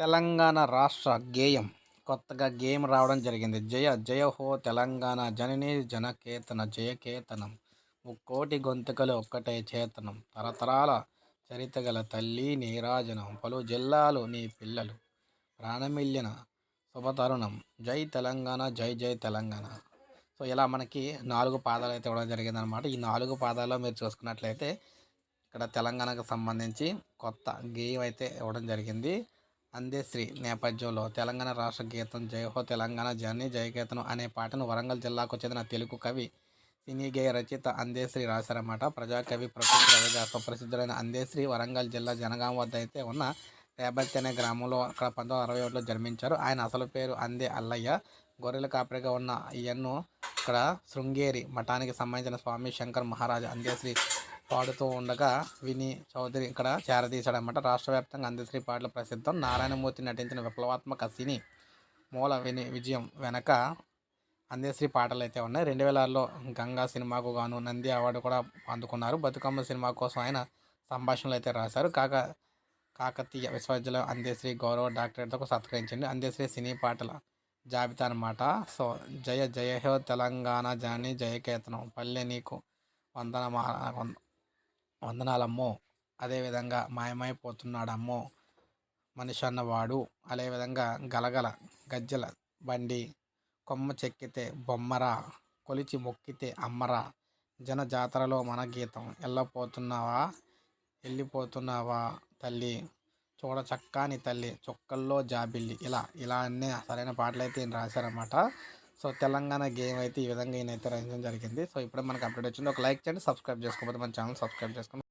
తెలంగాణ రాష్ట్ర గేయం. కొత్తగా గేయం రావడం జరిగింది. జయ జయ హో తెలంగాణ జనని జనకేతన జయకేతనం ముక్కోటి గొంతుకలు ఒక్కటే చేతనం. తరతరాల చరిత గల తల్లి నీరాజనం పలు జిల్లాలు నీ పిల్లలు. ప్రాణమిల్లిన శుభతరుణం. జై తెలంగాణ జై జై తెలంగాణ. సో ఇలా మనకి నాలుగు పాదాలు అయితే ఇవ్వడం జరిగింది అనమాట ఈ నాలుగు పాదాల్లో మీరు చూసుకున్నట్లయితే ఇక్కడ తెలంగాణకు సంబంధించి కొత్త గేయం అయితే ఇవ్వడం జరిగింది. అందేశ్రీ నేపథ్యంలో తెలంగాణ రాష్ట్ర గీతం జయహో తెలంగాణ జర్నీ జయకేతనం అనే పాటను వరంగల్ జిల్లాకు చెందిన తెలుగు కవి సినీ గేయ రచయిత అందేశ్రీ రాశారన్నమాట. ప్రజాకవి ప్రకృతి రవిగా సుప్రసిద్ధులైన అందేశ్రీ వరంగల్ జిల్లా జనగాం వద్ద అయితే ఉన్న రేబర్తి అనే గ్రామంలో అక్కడ పంతొమ్మిది అరవై ఒకటిలో జన్మించారు. ఆయన అసలు పేరు అందే అల్లయ్య. గొర్రెల కాపరిగా ఉన్న ఈయన్ను ఇక్కడ శృంగేరి మఠానికి సంబంధించిన స్వామి శంకర్ మహారాజ్ అందేశ్రీ పాడుతూ ఉండగా విని చౌదరి ఇక్కడ చేరదీశాడనమాట. రాష్ట్ర వ్యాప్తంగా అందశ్రీ పాటల ప్రసిద్ధం. నారాయణమూర్తి నటించిన విప్లవాత్మక సినీ మూల విని విజయం వెనక అందశ్రీ పాటలు అయితే ఉన్నాయి. రెండు వేల ఆరులో గంగా సినిమాకు గాను నంది అవార్డు కూడా అందుకున్నారు. బతుకమ్మ సినిమా కోసం ఆయన సంభాషణలు అయితే రాశారు. కాక కాకతీయ విశ్వవిద్యాలయం అందశ్రీ గౌరవ డాక్టరేట్తో సత్కరించింది. అందశ్రీ సినీ పాటల జాబితా అనమాట సో జయ జయ హో తెలంగాణ జాని జయకేతనం పల్లె నీకు వందన వందనాలమ్మో. అదేవిధంగా మాయమైపోతున్నాడమ్మో మనిషి అన్నవాడు. అదేవిధంగా గలగల గజ్జల బండి కొమ్మ చెక్కితే బొమ్మరా కొలిచి మొక్కితే అమ్మరా. జన జాతరలో మన గీతం వెళ్ళపోతున్నావా వెళ్ళిపోతున్నావా తల్లి? చూడచక్కాని తల్లి చుక్కల్లో జాబిల్లి. ఇలా ఇలా అన్నీ సరైన పాటలు అయితే రాశారన్నమాట. సో తెలంగాణ గేమ్ అయితే ఈ విధంగా ఈయనైతే రచించడం జరిగింది. సో ఇప్పుడే మనకు అప్డేట్ వచ్చింది. ఒక లైక్ చేయండి సబ్స్క్రైబ్ చేసుకోకపోతే మన ఛానల్ సబ్స్క్రైబ్ చేసుకోండి.